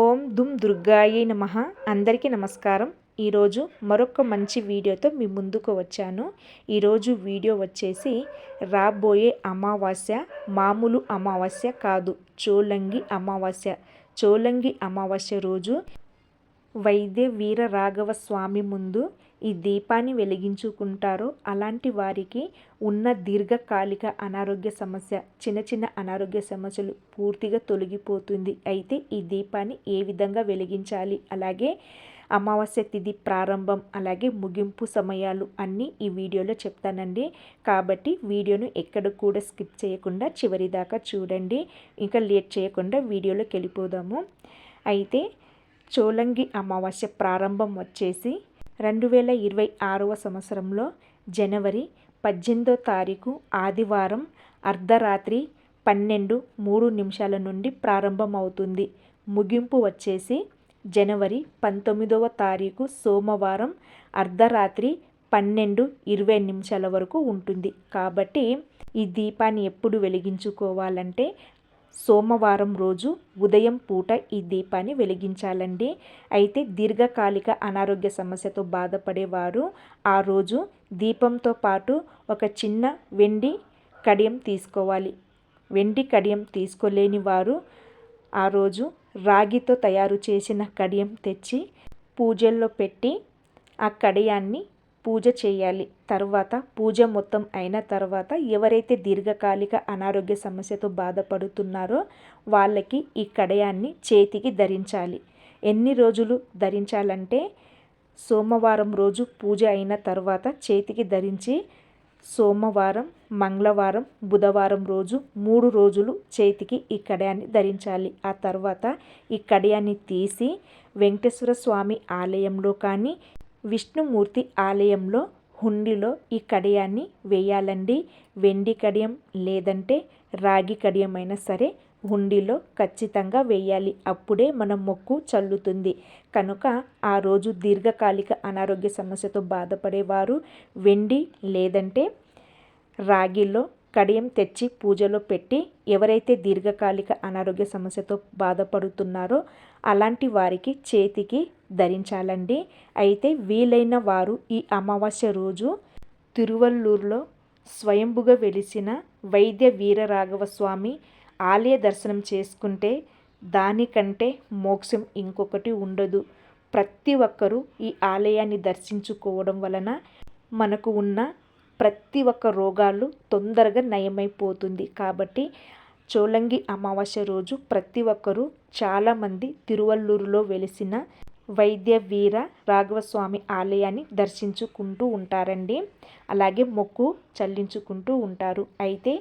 ఓం దుమ్ దుర్గాయే నమ. అందరికీ నమస్కారం. ఈరోజు మరొక మంచి వీడియోతో మీ ముందుకు వచ్చాను. ఈరోజు వీడియో వచ్చేసి రాబోయే అమావాస్య మామూలు అమావాస్య కాదు చోలంగి అమావాస్య. చోలంగి అమావాస్య రోజు వైద్య వీర రాఘవ స్వామి ముందు ఈ దీపాన్ని వెలిగించుకుంటారో. అలాంటి వారికి ఉన్న దీర్ఘకాలిక అనారోగ్య సమస్య చిన్న చిన్న అనారోగ్య సమస్యలు పూర్తిగా తొలగిపోతుంది. అయితే ఈ దీపాన్ని ఏ విధంగా వెలిగించాలి? అలాగే అమావాస్య తిథి ప్రారంభం అలాగే ముగింపు సమయాలు అన్నీ ఈ వీడియోలో చెప్తానండి. కాబట్టి వీడియోను ఎక్కడ కూడా స్కిప్ చేయకుండా చివరి దాకా చూడండి. ఇంకా లేట్ చేయకుండా వీడియోలోకి వెళ్ళిపోదాము. అయితే చోలంగి అమావాస్య ప్రారంభం వచ్చేసి రెండు వేల ఇరవై ఆరవ సంవత్సరంలో జనవరి పద్దెనిమిదో తారీఖు ఆదివారం అర్ధరాత్రి పన్నెండు మూడు నిమిషాల నుండి ప్రారంభమవుతుంది. ముగింపు వచ్చేసి జనవరి పంతొమ్మిదవ తారీఖు సోమవారం అర్ధరాత్రి పన్నెండు ఇరవై నిమిషాల వరకు ఉంటుంది. కాబట్టి ఈ దీపాన్ని ఎప్పుడు వెలిగించుకోవాలంటే సోమవారం రోజు ఉదయం పూట ఈ దీపాన్ని వెలిగించాలండి. అయితే దీర్ఘకాలిక అనారోగ్య సమస్యతో బాధపడేవారు ఆ రోజు దీపంతో పాటు ఒక చిన్న వెండి కడియం తీసుకోవాలి. వెండి కడియం తీసుకోలేని వారు ఆ రోజు రాగితో తయారు చేసిన కడియం తెచ్చి పూజల్లో పెట్టి ఆ కడియాన్ని పూజ చేయాలి. తర్వాత పూజ మొత్తం అయిన తర్వాత ఎవరైతే దీర్ఘకాలిక అనారోగ్య సమస్యతో బాధపడుతున్నారో వాళ్ళకి ఈ కడయాన్ని చేతికి ధరించాలి. ఎన్ని రోజులు ధరించాలంటే సోమవారం రోజు పూజ అయిన తర్వాత చేతికి ధరించి సోమవారం మంగళవారం బుధవారం రోజు మూడు రోజులు చేతికి ఈ కడయాన్ని ధరించాలి. ఆ తర్వాత ఈ కడయాన్ని తీసి వెంకటేశ్వర స్వామి ఆలయంలో కానీ విష్ణుమూర్తి ఆలయంలో హుండీలో ఈ కడియాన్ని వేయాలండి. వెండి కడియం లేదంటే రాగి కడియం అయినా సరే హుండీలో ఖచ్చితంగా వేయాలి. అప్పుడే మన మొక్కు చల్లుతుంది. కనుక ఆ రోజు దీర్ఘకాలిక అనారోగ్య సమస్యతో బాధపడేవారు. వెండి లేదంటే రాగిలో కడియం తెచ్చి పూజలో పెట్టి ఎవరైతే దీర్ఘకాలిక అనారోగ్య సమస్యతో బాధపడుతున్నారో అలాంటి వారికి చేతికి ధరించాలండి. అయితే వీలైన వారు ఈ అమావాస్య రోజు తిరువల్లూరులో స్వయంభుగా వెలిసిన వైద్య వీరరాఘవ స్వామి ఆలయ దర్శనం చేసుకుంటే దానికంటే మోక్షం ఇంకొకటి ఉండదు. ప్రతి ఒక్కరూ ఈ ఆలయాన్ని దర్శించుకోవడం వలన మనకు ఉన్న ప్రతి ఒక్క రోగాలు తొందరగా నయమైపోతుంది. కాబట్టి చోలంగి అమావాస్య రోజు ప్రతి ఒక్కరూ చాలామంది తిరువల్లూరులో వెలిసిన వైద్య వీర రాఘవస్వామి ఆలయాన్ని దర్శించుకుంటూ ఉంటారండి. అలాగే మొక్కు చల్లించుకుంటూ ఉంటారు. అయితే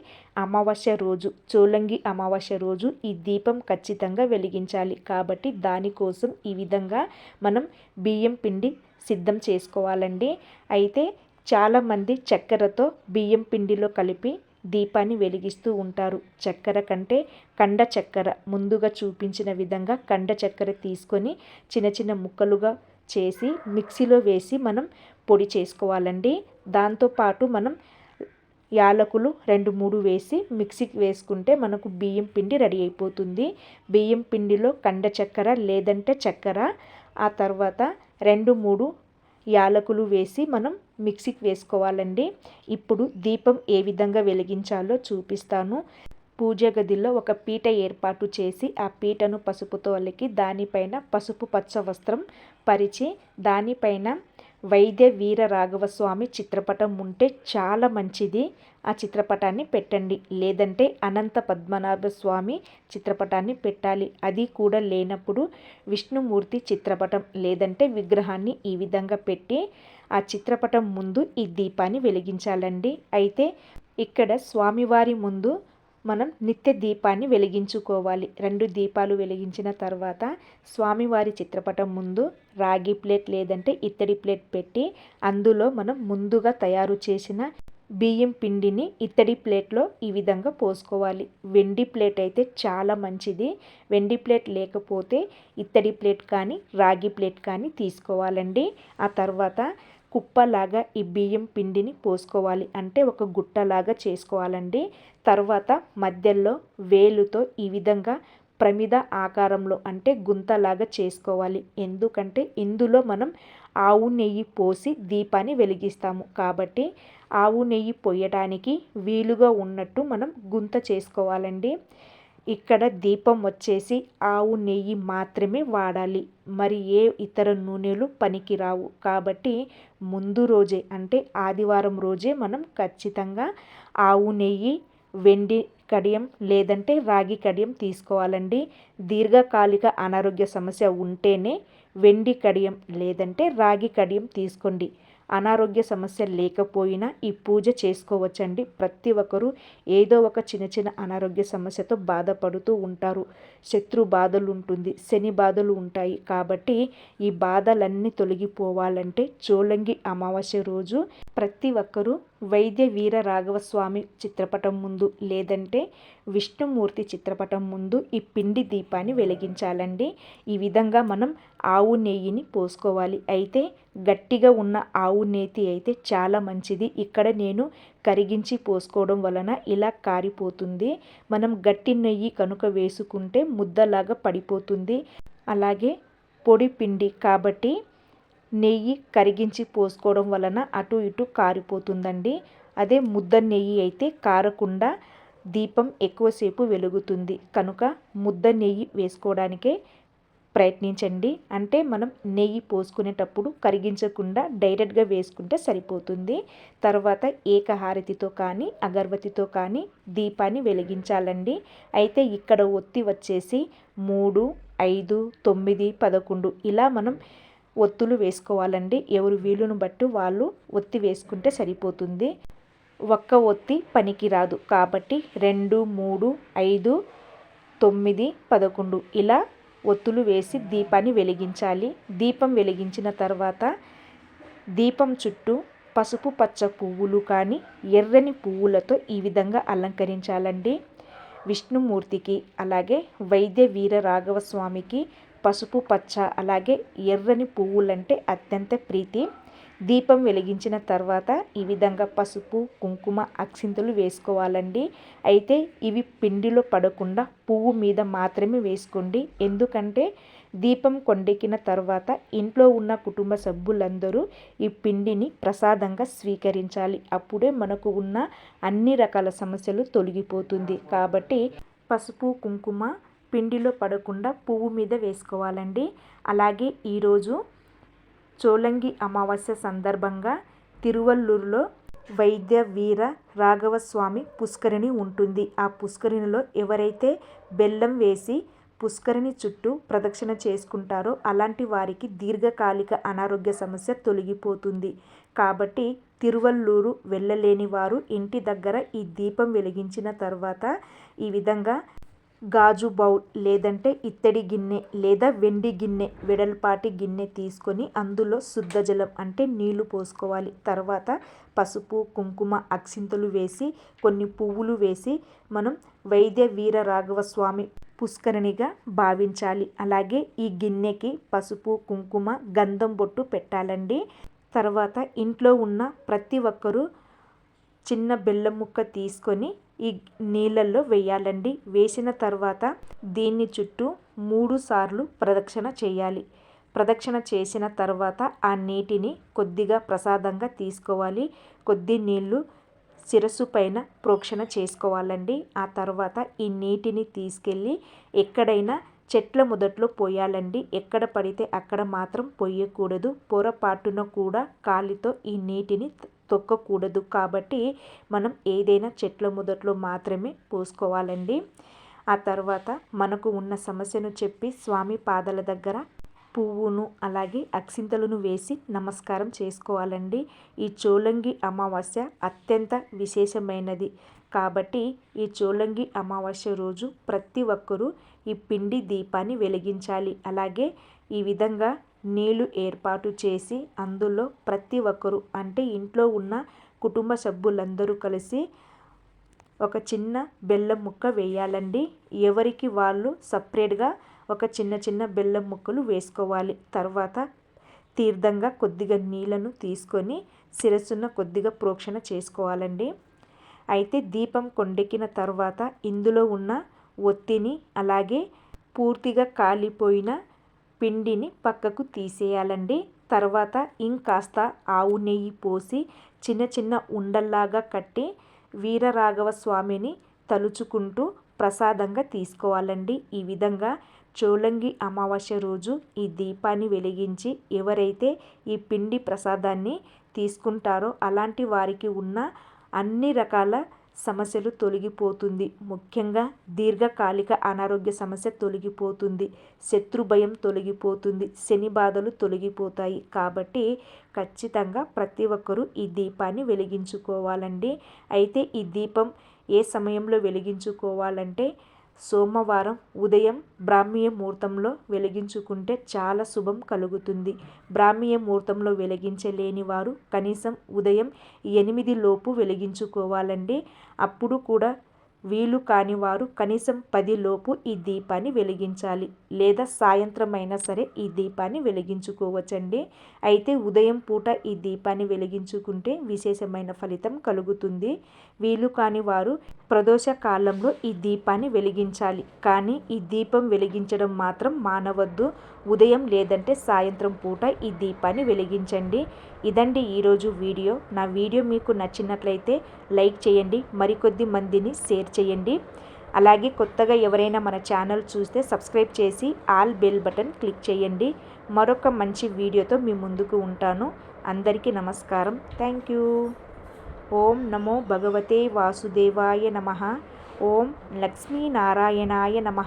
అమావాస్య రోజు చోలంగి అమావాస్య రోజు ఈ దీపం ఖచ్చితంగా వెలిగించాలి. కాబట్టి దానికోసం ఈ విధంగా మనం బియ్యం పిండి సిద్ధం చేసుకోవాలండి. అయితే చాలామంది చక్కెరతో బియ్యం పిండిలో కలిపి దీపాన్ని వెలిగిస్తూ ఉంటారు. చక్కెర కంటే కండ చక్కెర ముందుగా చూపించిన విధంగా కండ చక్కెర తీసుకొని చిన్న చిన్న ముక్కలుగా చేసి మిక్సీలో వేసి మనం పొడి చేసుకోవాలండి. దాంతోపాటు మనం యాలకులు రెండు మూడు వేసి మిక్సీకి వేసుకుంటే మనకు బియ్యం పిండి రెడీ అయిపోతుంది. బియ్యం పిండిలో కండ చక్కెర లేదంటే చక్కెర ఆ తర్వాత రెండు మూడు యాలకులు వేసి మనం మిక్సీకి వేసుకోవాలండి. ఇప్పుడు దీపం ఏ విధంగా వెలిగించాలో చూపిస్తాను. పూజ గదిలో ఒక పీట ఏర్పాటు చేసి ఆ పీటను పసుపుతో అలికి దానిపైన పసుపు పచ్చ వస్త్రం పరిచి దానిపైన వైద్య వీర రాఘవ స్వామి చిత్రపటం ఉంటే చాలా మంచిది. ఆ చిత్రపటాన్ని పెట్టండి. లేదంటే అనంత పద్మనాభ స్వామి చిత్రపటాన్ని పెట్టాలి. అది కూడా లేనప్పుడు విష్ణుమూర్తి చిత్రపటం లేదంటే విగ్రహాన్ని ఈ విధంగా పెట్టి ఆ చిత్రపటం ముందు ఈ దీపాన్ని వెలిగించాలండి. అయితే ఇక్కడ స్వామివారి ముందు మనం నిత్య దీపాన్ని వెలిగించుకోవాలి. రెండు దీపాలు వెలిగించిన తర్వాత స్వామివారి చిత్రపటం ముందు రాగి ప్లేట్ లేదంటే ఇత్తడి ప్లేట్ పెట్టి అందులో మనం ముందుగా తయారు చేసిన బియ్యం పిండిని ఇత్తడి ప్లేట్లో ఈ విధంగా పోసుకోవాలి. వెండి ప్లేట్ అయితే చాలా మంచిది. వెండి ప్లేట్ లేకపోతే ఇత్తడి ప్లేట్ కానీ రాగి ప్లేట్ కానీ తీసుకోవాలండి. ఆ తర్వాత కుప్పలాగా ఈ బియ్యం పిండిని పోసుకోవాలి. అంటే ఒక గుట్టలాగా చేసుకోవాలండి. తర్వాత మధ్యలో వేలుతో ఈ విధంగా ప్రమిద ఆకారంలో అంటే గుంతలాగా చేసుకోవాలి. ఎందుకంటే ఇందులో మనం ఆవు నెయ్యి పోసి దీపాన్ని వెలిగిస్తాము. కాబట్టి ఆవు నెయ్యి పోయడానికి వీలుగా ఉన్నట్టు మనం గుంత చేసుకోవాలండి. ఇక్కడ దీపం వచ్చేసి ఆవు నెయ్యి మాత్రమే వాడాలి. మరి ఏ ఇతర నూనెలు పనికిరావు? కాబట్టి ముందు రోజే అంటే ఆదివారం రోజే మనం ఖచ్చితంగా ఆవు నెయ్యి వెండి కడియం లేదంటే రాగి కడియం తీసుకోవాలండి. దీర్ఘకాలిక అనారోగ్య సమస్య ఉంటేనే వెండి కడియం లేదంటే రాగి కడియం తీసుకోండి. అనారోగ్య సమస్య లేకపోయినా ఈ పూజ చేసుకోవచ్చండి. ప్రతి ఒక్కరూ ఏదో ఒక చిన్న చిన్న అనారోగ్య సమస్యతో బాధపడుతూ ఉంటారు. శత్రు బాధలు ఉంటుంది శని బాధలు ఉంటాయి. కాబట్టి ఈ బాధలన్నీ తొలగిపోవాలంటే చోళంగి అమావాస్య రోజు ప్రతి ఒక్కరూ వైద్య వీర రాఘవస్వామి చిత్రపటం ముందు లేదంటే విష్ణుమూర్తి చిత్రపటం ముందు ఈ పిండి దీపాన్ని వెలిగించాలండి. ఈ విధంగా మనం ఆవు నెయ్యిని పోసుకోవాలి. అయితే గట్టిగా ఉన్న ఆవు నేతి అయితే చాలా మంచిది. ఇక్కడ నేను కరిగించి పోసుకోవడం వలన ఇలా కారిపోతుంది. మనం గట్టి నెయ్యి కనుక వేసుకుంటే ముద్దలాగా పడిపోతుంది. అలాగే పొడి పిండి కాబట్టి నెయ్యి కరిగించి పోసుకోవడం వలన అటు ఇటు కారిపోతుందండి. అదే ముద్ద నెయ్యి అయితే కారకుండా దీపం ఎక్కువసేపు వెలుగుతుంది. కనుక ముద్ద నెయ్యి వేసుకోవడానికే ప్రయత్నించండి. అంటే మనం నెయ్యి పోసుకునేటప్పుడు కరిగించకుండా డైరెక్ట్గా వేసుకుంటే సరిపోతుంది. తర్వాత ఏకహారతితో కానీ అగరబత్తితో కానీ దీపాన్ని వెలిగించాలండి. అయితే ఇక్కడ ఒత్తి వచ్చేసి మూడు ఐదు తొమ్మిది పదకొండు ఇలా మనం ఒత్తులు వేసుకోవాలండి. ఎవరు వీలును బట్టి వాళ్ళు ఒత్తి వేసుకుంటే సరిపోతుంది. ఒక్క ఒత్తి పనికిరాదు కాబట్టి రెండు మూడు ఐదు తొమ్మిది పదకొండు ఇలా ఒత్తులు వేసి దీపాన్ని వెలిగించాలి. దీపం వెలిగించిన తర్వాత దీపం చుట్టూ పసుపు పచ్చ పువ్వులు కానీ ఎర్రని పువ్వులతో ఈ విధంగా అలంకరించాలండి. విష్ణుమూర్తికి అలాగే వైద్య వీర రాఘవ స్వామికి పసుపు పచ్చ అలాగే ఎర్రని పువ్వులంటే అత్యంత ప్రీతి. దీపం వెలిగించిన తర్వాత ఈ విధంగా పసుపు కుంకుమ అక్షింతలు వేసుకోవాలండి. అయితే ఇవి పిండిలో పడకుండా పువ్వు మీద మాత్రమే వేసుకోండి. ఎందుకంటే దీపం కొండెక్కిన తర్వాత ఇంట్లో ఉన్న కుటుంబ సభ్యులందరూ ఈ పిండిని ప్రసాదంగా స్వీకరించాలి. అప్పుడే మనకు ఉన్న అన్ని రకాల సమస్యలు తొలగిపోతుంది. కాబట్టి పసుపు కుంకుమ పిండిలో పడకుండా పువ్వు మీద వేసుకోవాలండి. అలాగే ఈరోజు చోలంగి అమావాస్య సందర్భంగా తిరువల్లూరులో వైద్య వీర రాఘవస్వామి పుష్కరిణి ఉంటుంది. ఆ పుష్కరిణిలో ఎవరైతే బెల్లం వేసి పుష్కరిణి చుట్టూ ప్రదక్షిణ చేసుకుంటారో అలాంటి వారికి దీర్ఘకాలిక అనారోగ్య సమస్య తొలగిపోతుంది. కాబట్టి తిరువల్లూరు వెళ్ళలేని వారు ఇంటి దగ్గర ఈ దీపం వెలిగించిన తర్వాత ఈ విధంగా గాజు బౌల్ లేదంటే ఇత్తడి గిన్నె లేదా వెండి గిన్నె వెడల్పాటి గిన్నె తీసుకొని అందులో శుద్ధ జలం అంటే నీళ్ళు పోసుకోవాలి. తర్వాత పసుపు కుంకుమ అక్షింతలు వేసి కొన్ని పువ్వులు వేసి మనం వైద్య వీర రాఘవ స్వామి పుష్కరిణిగా భావించాలి. అలాగే ఈ గిన్నెకి పసుపు కుంకుమ గంధం బొట్టు పెట్టాలండి. తర్వాత ఇంట్లో ఉన్న ప్రతి ఒక్కరూ చిన్న బెల్లం ముక్క తీసుకొని ఈ నీళ్ళల్లో వేయాలండి. వేసిన తర్వాత దీన్ని చుట్టూ మూడు సార్లు ప్రదక్షిణ చేయాలి. ప్రదక్షిణ చేసిన తర్వాత ఆ నీటిని కొద్దిగా ప్రసాదంగా తీసుకోవాలి. కొద్ది నీళ్ళు శిరస్సు పైన ప్రోక్షణ చేసుకోవాలండి. ఆ తర్వాత ఈ నీటిని తీసుకెళ్ళి ఎక్కడైనా చెట్ల మొదట్లో పోయాలండి. ఎక్కడ పడితే అక్కడ మాత్రం పొయ్యకూడదు పొరపాటున కూడా కాలితో ఈ నీటిని తొక్కకూడదు కాబట్టి మనం ఏదైనా చెట్ల మొదట్లో మాత్రమే పోసుకోవాలండి. ఆ తర్వాత మనకు ఉన్న సమస్యను చెప్పి స్వామి పాదాల దగ్గర పువ్వును అలాగే అక్షింతలను వేసి నమస్కారం చేసుకోవాలండి. ఈ చోలంగి అమావాస్య అత్యంత విశేషమైనది. కాబట్టి ఈ చోలంగి అమావాస్య రోజు ప్రతి ఒక్కరూ ఈ పిండి దీపాన్ని వెలిగించాలి. అలాగే ఈ విధంగా నీళ్ళు ఏర్పాటు చేసి అందులో ప్రతి ఒక్కరు అంటే ఇంట్లో ఉన్న కుటుంబ సభ్యులందరూ కలిసి ఒక చిన్న బెల్లం ముక్క వేయాలండి. ఎవరికి వాళ్ళు సపరేట్గా ఒక చిన్న చిన్న బెల్లం ముక్కలు వేసుకోవాలి. తర్వాత తీర్థంగా కొద్దిగా నీళ్ళను తీసుకొని శిరస్సున కొద్దిగా ప్రోక్షణ చేసుకోవాలండి. అయితే దీపం కొండెక్కిన తర్వాత ఇందులో ఉన్న ఒత్తిని అలాగే పూర్తిగా కాలిపోయిన పిండిని పక్కకు తీసేయాలండి. తర్వాత ఇంకాస్త ఆవు నెయ్యి పోసి చిన్న చిన్న ఉండల్లాగా కట్టి వీరరాఘవ స్వామిని తలుచుకుంటూ ప్రసాదంగా తీసుకోవాలండి. ఈ విధంగా చోలంగి అమావాస్య రోజు ఈ దీపాన్ని వెలిగించి ఎవరైతే ఈ పిండి ప్రసాదాన్ని తీసుకుంటారో అలాంటి వారికి ఉన్న అన్ని రకాల సమస్యలు తొలగిపోతుంది. ముఖ్యంగా దీర్ఘకాలిక అనారోగ్య సమస్య తొలగిపోతుంది. శత్రు భయం తొలగిపోతుంది. శని బాధలు తొలగిపోతాయి. కాబట్టి ఖచ్చితంగా ప్రతి ఒక్కరూ ఈ దీపాన్ని వెలిగించుకోవాలండి. అయితే ఈ దీపం ఏ సమయంలో వెలిగించుకోవాలంటే సోమవారం ఉదయం బ్రాహ్మీయ ముహూర్తంలో వెలిగించుకుంటే చాలా శుభం కలుగుతుంది. బ్రాహ్మీయ ముహూర్తంలో వెలిగించలేని వారు కనీసం ఉదయం ఎనిమిది లోపు వెలిగించుకోవాలండి. అప్పుడు కూడా వీలు కాని వారు కనీసం పదిలోపు ఈ దీపాన్ని వెలిగించాలి. లేదా సాయంత్రం అయినా సరే ఈ దీపాన్ని వెలిగించుకోవచ్చండి. అయితే ఉదయం పూట ఈ దీపాన్ని వెలిగించుకుంటే విశేషమైన ఫలితం కలుగుతుంది. వీలు కాని వారు ప్రదోష కాలంలో ఈ దీపాన్ని వెలిగించాలి. కానీ ఈ దీపం వెలిగించడం మాత్రం మానవద్దు. ఉదయం లేదంటే సాయంత్రం పూట ఈ దీపాన్ని వెలిగించండి. ఇదండి ఈరోజు వీడియో. నా వీడియో మీకు నచ్చినట్లయితే లైక్ చేయండి. మరికొద్ది మందిని షేర్ చేయండి. అలాగే కొత్తగా ఎవరైనా మన ఛానల్ చూస్తే సబ్స్క్రైబ్ చేసి ఆల్ బెల్ బటన్ క్లిక్ చేయండి. మరొక మంచి వీడియోతో మీ ముందుకు ఉంటాను. అందరికీ నమస్కారం. Thank you. ఓం నమో భగవతే వాసుదేవాయ నమ. ఓం లక్ష్మీనారాయణాయ నమ.